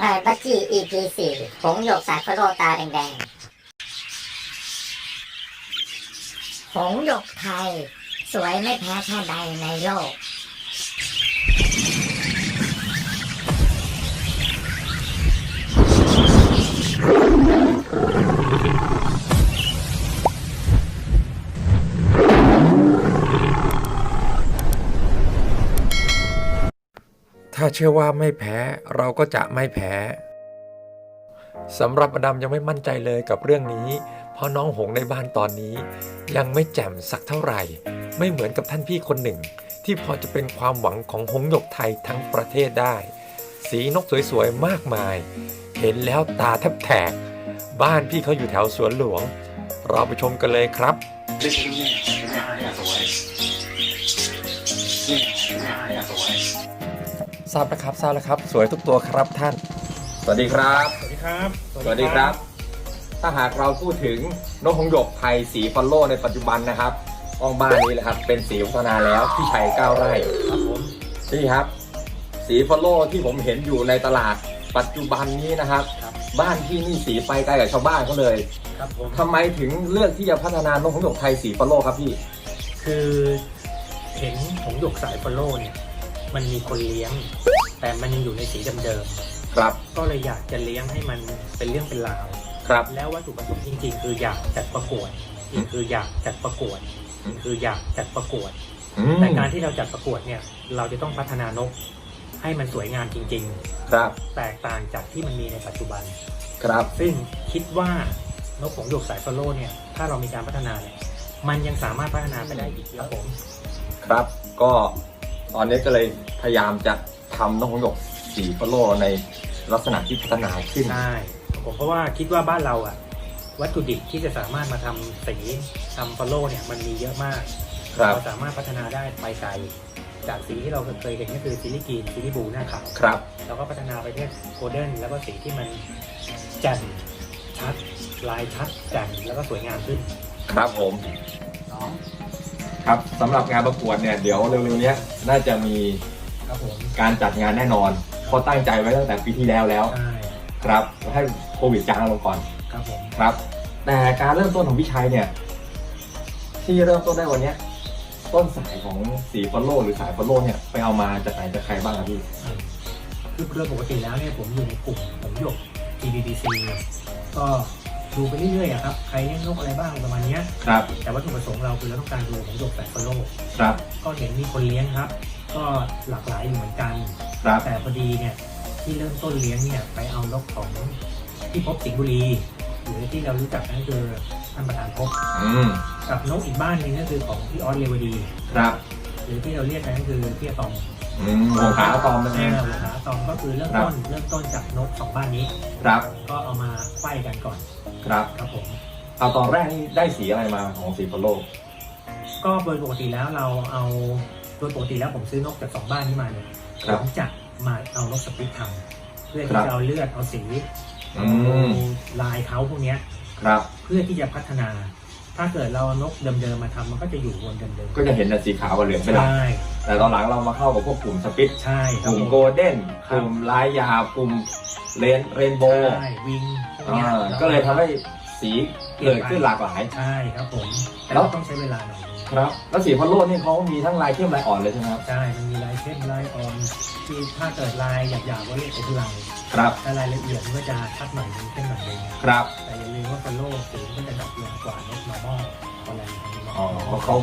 นายบัจจี้ EP สี่ผงหยกสายฟโรตาแดงๆผงหยกไทย สวยไม่แพ้ชาติใดในโลก เชื่อว่าไม่แพ้เราก็จะไม่แพ้สำหรับอดัมยังไม่มั่นใจเลยกับเรื่องนี้ เพราะน้องหงในบ้านตอนนี้ ยังไม่แจ่มสักเท่าไหร่ ไม่เหมือนกับท่านพี่คนหนึ่ง ที่พอจะเป็นความหวังของหงหยกไทยทั้งประเทศได้ สีนกสวยๆมากมาย เห็นแล้วตาแทบแตกบ้านพี่เขาอยู่แถวสวนหลวง เราไปชมกันเลยครับ ทราบนะครับทราบแล้วครับ สวยทุกตัวครับท่าน สวัสดีครับ สวัสดีครับสวัสดีครับ ถ้าหากเราพูดถึงนกหงส์หยกไทยสีฟอลโล่ในปัจจุบันนะครับห้องบ้านนี้แหละครับ เป็นสีพัฒนาแล้วที่ชัยก้าวไร่ครับผมนี่ครับ สีฟอลโล่ที่ผมเห็นอยู่ในตลาดปัจจุบันนี้นะครับ ครับบ้านที่นี่สีไปไกลกับชาวบ้านเขาเลยครับผมทำไมถึงเลือกที่จะพัฒนานกหงส์หยกไทยสีฟอลโล่ครับพี่ คือเห็นหงส์หยกสายฟอลโล่เนี่ย มันมีคนเลี้ยง แต่มันยังอยู่ในสีเดิมครับ ๆก็เลยอยากจะเลี้ยงให้มันเป็นเรื่องเป็นราว ครับ แล้ววัตถุประสงค์จริงๆ คืออยากจัดประกวดอีกคืออยากจัดประกวดอืม คืออยากจัดประกวด อืมแต่การที่เราจัดประกวดเนี่ย เราจะต้องพัฒนานก ให้มันสวยงามจริง ครับ ๆ แตกต่างจากที่มันมีในปัจจุบัน ครับ ซึ่งคิดว่านกหงส์หยกสายฟอลโล่เนี่ย ถ้าเรามีการพัฒนาเนี่ย มันยังสามารถพัฒนาไปได้อีกครับผม ครับ ก็ ตอนนี้ก็เลยพยายามจะทำนกหงส์หยกสีฟอลโล่ในลักษณะที่พัฒนาขึ้น ใช่ผมเพราะว่าคิดว่าบ้านเราอะวัตถุดิบที่จะสามารถมาทำสีทำฟอลโล่เนี่ยมันมีเยอะมากครับ เราสามารถพัฒนาได้ไปไกลจากสีที่เราเคยเห็นก็คือซิลิกีนซิลิบูหน้าขาวครับ เราก็พัฒนาไปที่โกลเด้นแล้วก็สีที่มันแจ่มชัด ลายชัดแจ่มแล้วก็สวยงามขึ้นครับผม ครับสำหรับงานประกวดเนี่ยเดี๋ยวเร็วๆเนี้ยน่าจะมีครับผมการจัดงานแน่นอนเพราะตั้งใจไว้ตั้งแต่ปีที่แล้วแล้ว ใช่ครับให้โควิดจางลงก่อนครับผมครับ แต่การเริ่มต้นของพี่ชัยเนี่ย ที่เริ่มต้นได้วันเนี้ย ต้นสายของสีฟอลโล่หรือสายฟอลโล่เนี่ยไปเอามาจากไหนจากใครบ้างครับพี่คือโดยปกติแล้วเนี่ยผมอยู่ในกลุ่มผมหยก TBBC ก็ ดูไปเรื่อยๆอะครับ ใครเล่นนกอะไรบ้างประมาณเนี้ย ครับ แต่วัตถุประสงค์เราคือเราต้องการดูของหยกแบบฟอลโล่ครับ ก็เห็นมีคนเลี้ยงครับ ก็หลากหลายอยู่เหมือนกัน ครับ แต่พอดีเนี่ยที่เริ่มต้นเลี้ยงเนี่ยไปเอานกของที่พบสิงห์บุรีหรือที่เรารู้จักนั่นคือท่านประธานพบอืม กับนกอีกบ้านหนึงก็คือของพี่ออสเรวดี ครับ หรือที่เราเรียกกันก็คือพี่อะตอมอืมหัวขาตอมนั่นเอเองอหัวหาตอมก็คือเริ่มต้นเริ่มต้นจากนกสองบ้านนี้ ครับ ก็เอามาไขว้กันก่อน ครับครับผมเอาตอนแรกนี่ได้สีอะไรมาของสีฟอลโล่ก็โดยปกติแล้วเราเอาโดยปกติแล้วผมซื้อนกจากสองบ้านนี้มาเนี่ยครับผมจะมาเอานกสปิททำเพื่อคที่รับจะเอาเลือดเอาสีอืมลายเขาพวกเนี้ย ครับ เพื่อที่จะพัฒนา ถ้าเกิดเราเอานกเดิมๆมาทำมันก็จะอยู่วนเดิมก็จะเห็นแต่สีขาวกับเหลืองๆเป็นหลักใช่แต่ตอนหลังเรามาเข้ากับพวกกลุ่มสปิทใช่คกรับลุ่มผมโกลเด้นคกรับลุ่มลายยาวกลุ่มเรนเรนโบว์ใช่วิงพวกอ่าเนี้ยก็เลยทำให้สีเกิดขึ้นหลากหลาย ใช่ครับผมแต่แล้ว ต้องใช้เวลาหน่อย ครับ แล้วสีพอลโลนี่เขามีทั้งลายเข้มลายอ่อนเลยใช่ไหมครับ ใช่ มันมีลายเข้มลายอ่อนที่ถ้าเกิดลายหยาบๆก็เรียกเป็นลายครับถ้ารายละเอียดมันก็จะชัดหน่อยนึงเข้มหน่อยนึงครับ แต่อย่าลืมว่าฟอลโล่สีมันก็จะดับลงกว่านกนอร์มอลอะไรอย่างเงี้ยอ๋อเพราะเขา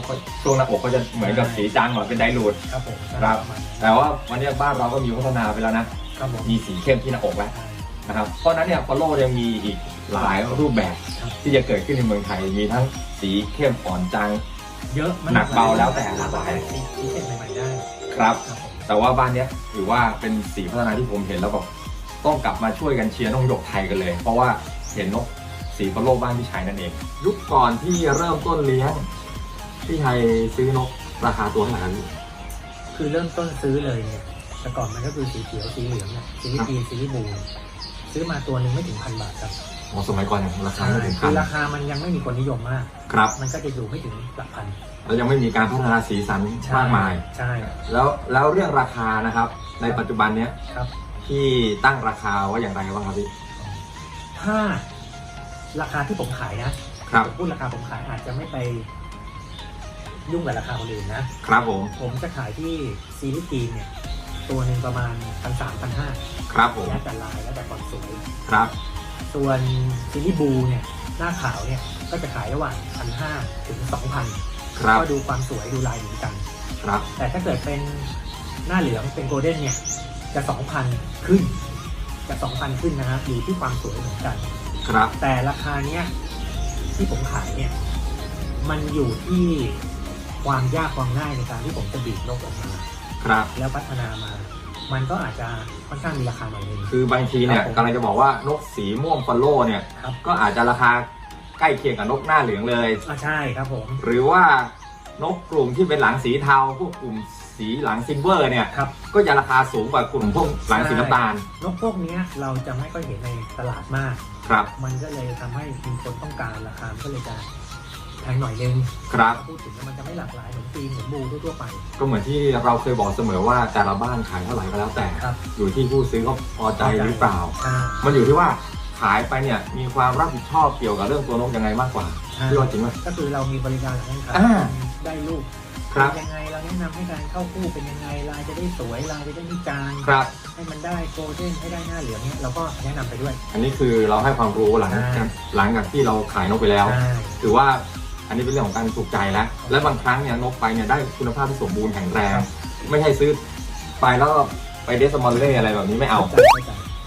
ช่วงหน้าอกเขาจะเหมือนกับสีจางหน่อยเป็นไดรูดครับผมครับปะมาณนั้นแต่ว่าวันนี้บ้านเราก็มีพัฒนาไปแล้วนะครับผมมีสีเข้มที่หน้าอกแล้วใช่นะครับ เพราะฉะนั้นเนี่ยฟอลโลยังมีอีกหลายรูปแบบครับที่จะเกิดขึ้นในเมืองไทย มีทั้งสีเข้มอ่อนจาง เยอะหนักเบาแล้วแต่หลากหลายสีสีเส้นใหม่ๆได้ครับครับผมแต่ว่าบ้านเนี้ยถือว่าเป็นสีพัฒนาที่ผมเห็นแล้วแบบต้องกลับมาช่วยกันเชียร์นกหยกไทยกันเลย เพราะว่าเห็นนกสีฟอลโล่บ้านพี่ชัยนั่นเอง ยุคก่อนที่เริ่มต้นเลี้ยงพี่ชัยซื้อนกราคาตัวเท่าไหร่ครับพี่คือเริ่มต้นซื้อเลยเนี่ยแต่ก่อนมันก็คือสีเขียวสีเหลืองเนี่ยสีลิกีนสีลิบูซื้อมาตัวหนึ่งไม่ถึงพันบาทครับ อ๋อสมัยก่อนเนี่ยราคาใช่ไม่ถึงคืพันอราคามันยังไม่มีคนนิยมมาก ครับ มันก็จะอยู่ไม่ถึงหลักพันแล้วยังไม่มีการพัฒนาสีสันมากมาย ใช่แล้วแล้วเรื่องราคานะครับ ในปัจจุบันเนี้ยครับที่ตั้งราคาไว่าอย่างไรบ้างครับพี่ ถ้าราคาที่ผมขายนะครับ ผมพูดราคาผมขายอาจจะไม่ไปยุ่งกับราคาคนอื่นนะ ครับผม ผมจะขายที่ซีรีส์จีนเนี่ย ตัวหนึ่งประมาณพันสามพันห้าครับผม แล้วแต่ลายแล้วแต่ความสวย ครับ ส่วนซีรีส์บูเนี่ยหน้าขาวเนี่ยก็จะขายระหว่างพันห้าถึงสองพันครับ ก็ดูความสวยดูลายเหมือนกัน ครับ แต่ถ้าเกิดเป็นหน้าเหลืองเป็นโกลเด้นเนี่ยจะสองพันขึ้น จะสองพันขึ้นนะฮะอยู่ที่ความสวยเหมือนกัน ครับ แต่ราคาเนี้ยที่ผมขายเนี่ยมันอยู่ที่ความยากความง่ายในการที่ผมจะบีบนกออกมา ครับ แล้วพัฒนามา มันก็อาจจะค่อนข้างมีราคาหน่อยนึง คือบางทีเนี่ยครับผมกำลังจะบอกว่านกสีม่วงฟอลโล่เนี่ยครับ ก็อาจจะราคาใกล้เคียงกับนกหน้าเหลืองเลย อ่าใช่ครับผม หรือว่านกกลุ่มที่เป็นหลังสีเทาพวกกลุ่มสีหลังซิลเวอร์เนี่ยครับ ก็จะราคาสูงกว่ากลุ่มพวกหลังสีน้ำตาลนกพวกเนี้ยเราจะไม่ค่อยเห็นในตลาดมาก ครับ มันก็เลยทำให้มีคนต้องการราคามันก็เลยจะ แพงหน่อยนึงครับ พูดถึงแล้วมันจะไม่หลากหลายเหมือนฟีนเหมือนบูทั่วๆไป ก็เหมือนที่เราเคยบอกเสมอว่าแต่ละบ้านขายเท่าไหร่ก็แล้วแต่ ครับ อยู่ที่ผู้ซื้อเขาพอใจหรือเปล่าใช่มันอยู่ที่ว่าขายไปเนี่ยมีความรับผิดชอบเกี่ยวกับเรื่องตัวนกยังไงมากกว่าใช่พี่ว่าจริงไหม ก็คือเรามีบริการหลังการขายอ่า ได้ลูกครับเป็นยังไงเราแนะนำให้การเข้าคู่เป็นยังไงลายจะได้สวยลายจะได้ไม่จางครับ ให้มันได้โกลเด้นให้ได้หน้าเหลืองเนี่ยเราก็แนะนำไปด้วย อันนี้คือเราให้ความรู้หลังใช่จากหลังจากที่เราขายนกไปแล้ว ใช่ถือว่า อันนี้เป็นเรื่องของการถูกใจแล้ว และบางครั้งเนี่ยนกไปเนี่ยได้คุณภาพที่สมบูรณ์แข็งแรง ไม่ใช่ซื้อไปแล้วไปเดสมอลเล่อะไรแบบนี้ไม่เอา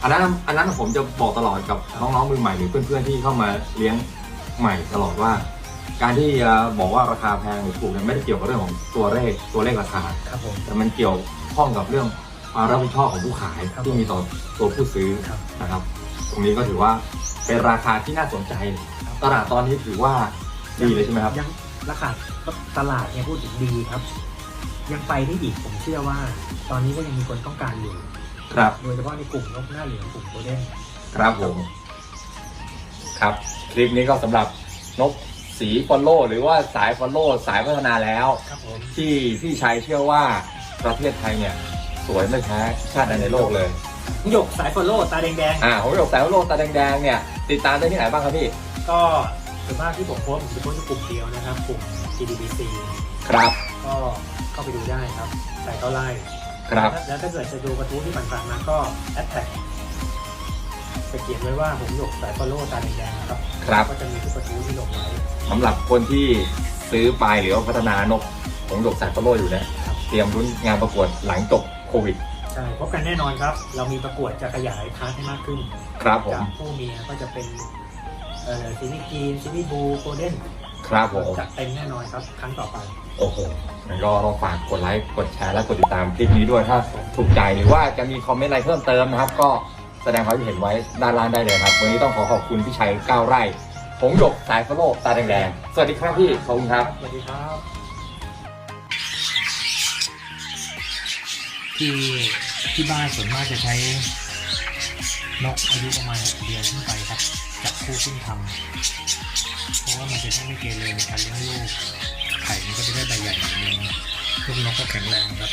อันนั้นอันนั้นผมจะบอกตลอดกับน้องๆมือใหม่หรือเพื่อนๆที่เข้ามาเลี้ยงใหม่ตลอดว่า การที่บอกว่าราคาแพงหรือถูกเนี่ยไม่ได้เกี่ยวกับเรื่องของตัวเลขตัวเลขราคาคแต่มันเกี่ยวข้องกับเรื่องความรับผิดชอบของผู้ขายที่มีต่อตัวผู้ซื้อนะครับ ตรงนี้ก็ถือว่าเป็นราคาที่น่าสนใจ ตลาดตอนนี้ถือว่า ดีเลยใช่ไหมครับ ยังราคาตลาดเนี่ยพูดถึงดีครับ ยังไปได้อีกผมเชื่อว่า ตอนนี้ก็ยังมีคนต้องการอยู่ ครับ โดยเฉพาะในกลุ่มนกหน้าเหลืองกลุ่มโกลเด้นครับผม ครับ คลิปนี้ก็สำหรับนกสีฟอลโล่หรือว่าสายฟอลโล่สายพัฒนาแล้ว ครับผม ที่พี่ชัยเชื่อว่าประเทศไทยเนี่ย สวยไม่แพ้ชาติใดในโลกเลย หยกสายฟอลโล่ตาแดงอ่าผมบอกสายฟอลโล่ตาแดงๆเนี่ย ติดตามได้ที่ไหนบ้างครับพี่ ๆก็ ส่วนมากที่ผมโพสต์ผมจะโพสต์ที่กลุ่มเดียวนะครับกลุ่ม GDBC ครับ ก็เข้าไปดูได้ครับใส่เข้าไล่ครับ แล้วถ้าเกิดจะดูกระทู้ที่ผ่านๆมาก็แอดแท็กจะเขียนไว้ว่าผมหยกสายฟอลโล่ตาแดงๆนะครับ ครับ ก็จะมีทุกกระทู้ที่ลงไว้สำหรับคนที่ซื้อไปหรือว่าพัฒนานกของหยกสายฟอลโล่อยู่เนี่ยครับเตรียมรุ่นงานประกวดหลังจบโควิดใช่พบกันแน่นอนครับ เรามีประกวดจะขยายพาร์ทให้มากขึ้นครับผมจากผู้เมียก็จะเป็น เอ่อซีรีส์กีนซีรีส์บูโกลเด้นครับผม จัดเต็มแน่นอนครับ ครั้งต่อไป โอ้โหงั้นก็ต้องฝากกดไลค์กดแชร์และกดติดตามคลิปนี้ด้วยถ้าถูกใจหรือว่าจะมีคอมเมนต์อะไรเพิ่มเติมนะครับ ก็แสดงความคิดเห็นไว้ด้านล่างได้เลยครับวันนี้ต้องขอขอบคุณพี่ชัยก้าวไร่ผงหยกสายฟอลโล่ตาแดงๆสวัสดีครับพี่ขอบคุณครับ สวัสดีครับที่ที่บ้านส่วนมากจะใช้นกอายุประมาณเดือนขึ้นไปครับ จับคู่ขึ้นทำเพราะว่ามันจะได้ไม่เกเรในการเลี้ยงลูกไข่มันก็จะได้ใบใหญ่หน่อยนึงลูกนกก็แข็งแรงครับ